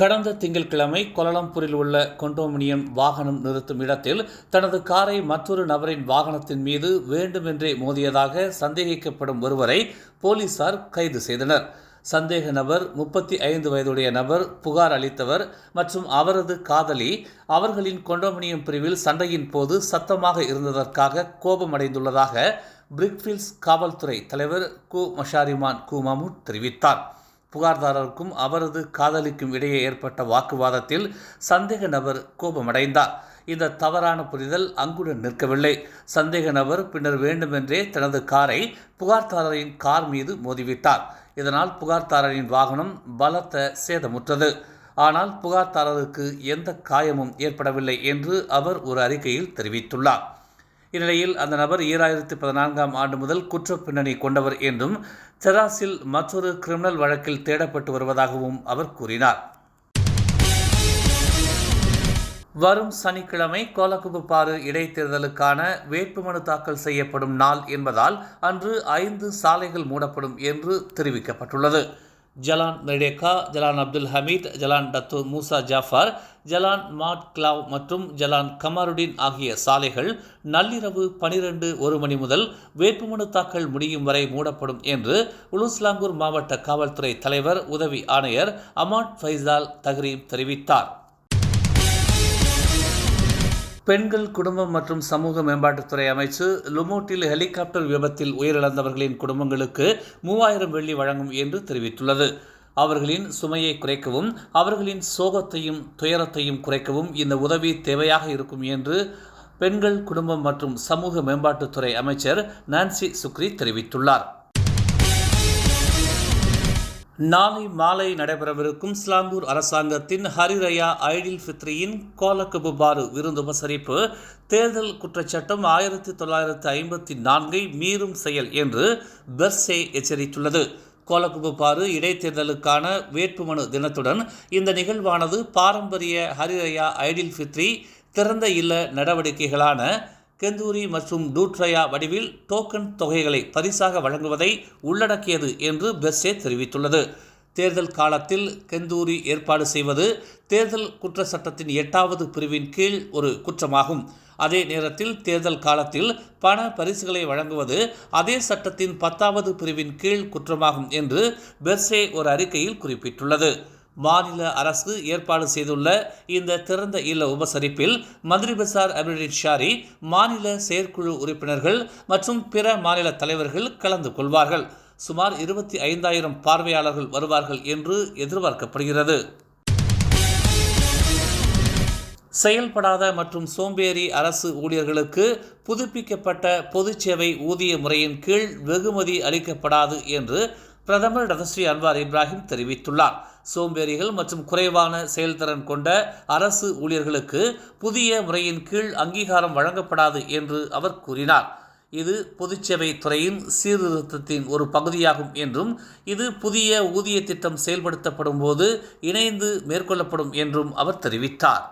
கடந்த திங்கட்கிழமை கொலலம்பூரில் உள்ள கொண்டோமினியம் வாகனம் நிறுத்தும் இடத்தில் தனது காரை மற்றொரு நபரின் வாகனத்தின் மீது வேண்டுமென்றே மோதியதாக சந்தேகிக்கப்படும் ஒருவரை போலீசார் கைது செய்தனர். சந்தேக நபர் முப்பத்தி ஐந்து வயதுடைய நபர் புகார் அளித்தவர் மற்றும் அவரது காதலி அவர்களின் கொண்டோமினியம் பிரிவில் சண்டையின் போது சத்தமாக இருந்ததற்காக கோபமடைந்துள்ளதாக பிரிக்ஃபீல்ட்ஸ் காவல்துறை தலைவர் கு மஷாரிமான் கு மமூட் தெரிவித்தார். புகார்தாரருக்கும் அவரது காதலிக்கும் இடையே ஏற்பட்ட வாக்குவாதத்தில் சந்தேக நபர் கோபமடைந்தார். இந்த தவறான புரிதல் அங்குடன் நிற்கவில்லை. சந்தேக நபர் பின்னர் வேண்டுமென்றே தனது காரை புகார்தாரரின் கார் மீது மோதிவிட்டார். இதனால் புகார்தாரரின் வாகனம் பலத்த சேதமுற்றது. ஆனால் புகார்தாரருக்கு எந்த காயமும் ஏற்படவில்லை என்று அவர் ஒரு அறிக்கையில் தெரிவித்துள்ளார். இந்நிலையில் அந்த நபர் ஈராயிரத்தி பதினான்காம் ஆண்டு முதல் குற்றப் பின்னணி கொண்டவர் என்றும் தெராஸில் மற்றொரு கிரிமினல் வழக்கில் தேடப்பட்டு வருவதாகவும் அவர் கூறினார். வரும் சனிக்கிழமை கோலகுபுப்பாறு இடைத்தேர்தலுக்கான வேட்புமனு தாக்கல் செய்யப்படும் நாள் என்பதால் அன்று ஐந்து சாலைகள் மூடப்படும் என்று தெரிவிக்கப்பட்டுள்ளது. Jalan Merdeka Jalan Abdul Hamid Jalan Datuk Musa Jaafar Jalan Mat Kilau மற்றும் ஜலான் கமாருடின் ஆகிய சாலைகள் நள்ளிரவு பனிரெண்டு ஒரு மணி முதல் வேட்புமனு தாக்கல் முடியும் வரை மூடப்படும் என்று உலுஸ்லாங்கூர் மாவட்ட காவல்துறை தலைவர் உதவி ஆணையர் அமாட் ஃபைசால் தஹ்ரீம் தெரிவித்தார். பெண்கள் குடும்பம் மற்றும் சமூக மேம்பாட்டுத்துறை அமைச்சு லுமோட்டில் ஹெலிகாப்டர் விபத்தில் உயிரிழந்தவர்களின் குடும்பங்களுக்கு மூவாயிரம் வெள்ளி வழங்கும் என்று தெரிவித்துள்ளது. அவர்களின் சுமையை குறைக்கவும் அவர்களின் சோகத்தையும் துயரத்தையும் குறைக்கவும் இந்த உதவி தேவையாக இருக்கும் என்று பெண்கள் குடும்பம் மற்றும் சமூக மேம்பாட்டுத்துறை அமைச்சர் நான்சி சுக்ரி தெரிவித்துள்ளார். நாளை மாலை நடைபெறவிருக்கும் இஸ்லாம்பூர் அரசாங்கத்தின் ஹரிரயா ஐடில் ஃபித்ரியின் கோலக்குபுபாரு விருந்து உபசரிப்பு தேர்தல் குற்றச்சட்டம் ஆயிரத்தி தொள்ளாயிரத்தி ஐம்பத்தி நான்கை மீறும் செயல் என்று பெர்சே எச்சரித்துள்ளது. கோலகுபுபாறு இடைத்தேர்தலுக்கான வேட்புமனு தினத்துடன் இந்த நிகழ்வானது பாரம்பரிய ஹரிரயா ஐடில் ஃபித்ரி திறந்த இல்ல நடவடிக்கைகளான கெந்தூரி மற்றும் டூட்ரயா வடிவில் டோக்கன் தொகைகளை பரிசாக வழங்குவதை உள்ளடக்கியது என்று பெஸ்ஸே தெரிவித்துள்ளது. தேர்தல் காலத்தில் கெந்தூரி ஏற்பாடு செய்வது தேர்தல் குற்ற சட்டத்தின் எட்டாவது பிரிவின் கீழ் ஒரு குற்றமாகும். அதே நேரத்தில் தேர்தல் காலத்தில் பண பரிசுகளை வழங்குவது அதே சட்டத்தின் பத்தாவது பிரிவின் கீழ் குற்றமாகும் என்று பெர்சே ஒரு அறிக்கையில் குறிப்பிட்டுள்ளது. மாநில அரசு ஏற்பாடு செய்துள்ள இந்த திறந்த இல்ல உபசரிப்பில் மந்திரி பசார் அபிரிட் ஷாரி மாநில செயற்குழு உறுப்பினர்கள் மற்றும் பிற மாநில தலைவர்கள் கலந்து கொள்வார்கள். சுமார் இருபத்தி ஐந்தாயிரம் பார்வையாளர்கள் வருவார்கள் என்று எதிர்பார்க்கப்படுகிறது. செயல்படாத மற்றும் சோம்பேறி அரசு ஊழியர்களுக்கு புதுப்பிக்கப்பட்ட பொதுச்சேவை ஊதிய முறையின் கீழ் வெகுமதி அளிக்கப்படாது என்று பிரதமர் டதஸ்ரீ அன்வார் இப்ராஹிம் தெரிவித்துள்ளார். சோம்பேறிகள் மற்றும் குறைவான செயல்திறன் கொண்ட அரசு ஊழியர்களுக்கு புதிய முறையின் கீழ் அங்கீகாரம் வழங்கப்படாது என்று அவர் கூறினார். இது பொதுச்சேவை துறையின் சீர்திருத்தத்தின் ஒரு பகுதியாகும் என்றும் இது புதிய ஊதிய திட்டம் செயல்படுத்தப்படும் போது இணைந்து மேற்கொள்ளப்படும் என்றும் அவர் தெரிவித்தார்.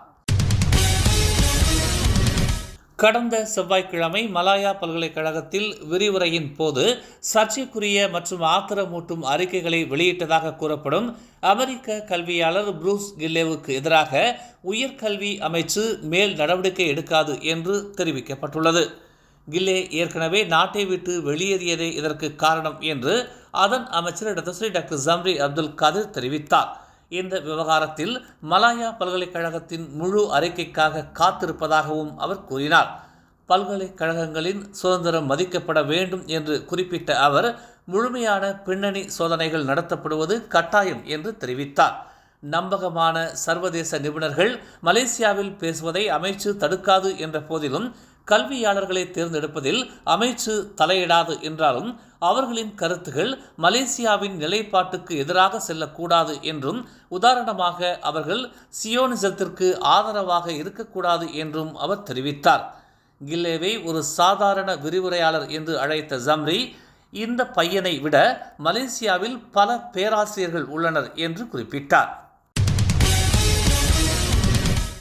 கடந்த செவ்வாய்க்கிழமை மலாயா பல்கலைக்கழகத்தில் விரிவுரையின் போது சர்ச்சைக்குரிய மற்றும் ஆத்திரமூட்டும் அறிக்கைகளை வெளியிட்டதாக கூறப்படும் அமெரிக்க கல்வியாளர் புரூஸ் கில்லேவுக்கு எதிராக உயர்கல்வி அமைச்சு மேல் நடவடிக்கை எடுக்காது என்று தெரிவிக்கப்பட்டுள்ளது. கில்லே ஏற்கனவே நாட்டை விட்டு வெளியேறியதே இதற்கு காரணம் என்று அதன் அமைச்சர் டாக்டர் டாக்டர் ஜம்ரி அப்துல் காதிர் தெரிவித்தார். இந்த விவகாரத்தில் மலாயா பல்கலைக்கழகத்தின் முழு அறிக்கைக்காக காத்திருப்பதாகவும் அவர் கூறினார். பல்கலைக்கழகங்களின் சுதந்திரம் மதிக்கப்பட வேண்டும் என்று குறிப்பிட்ட அவர் முழுமையான பின்னணி சோதனைகள் நடத்தப்படுவது கட்டாயம் என்று தெரிவித்தார். நம்பகமான சர்வதேச நிபுணர்கள் மலேசியாவில் பேசுவதை அமைச்சு தடுக்காது என்ற போதிலும் கல்வியாளர்களை தேர்ந்தெடுப்பதில் அமைச்சு தலையிடாது என்றாலும் அவர்களின் கருத்துகள் மலேசியாவின் நிலைப்பாட்டுக்கு எதிராக செல்லக்கூடாது என்றும் உதாரணமாக அவர்கள் சியோனிசத்திற்கு ஆதரவாக இருக்கக்கூடாது என்றும் அவர் தெரிவித்தார். கில்லேவை ஒரு சாதாரண விரிவுரையாளர் என்று அழைத்த ஜம்ரி இந்த பையனை விட மலேசியாவில் பல பேராசிரியர்கள் உள்ளனர் என்று குறிப்பிட்டார்.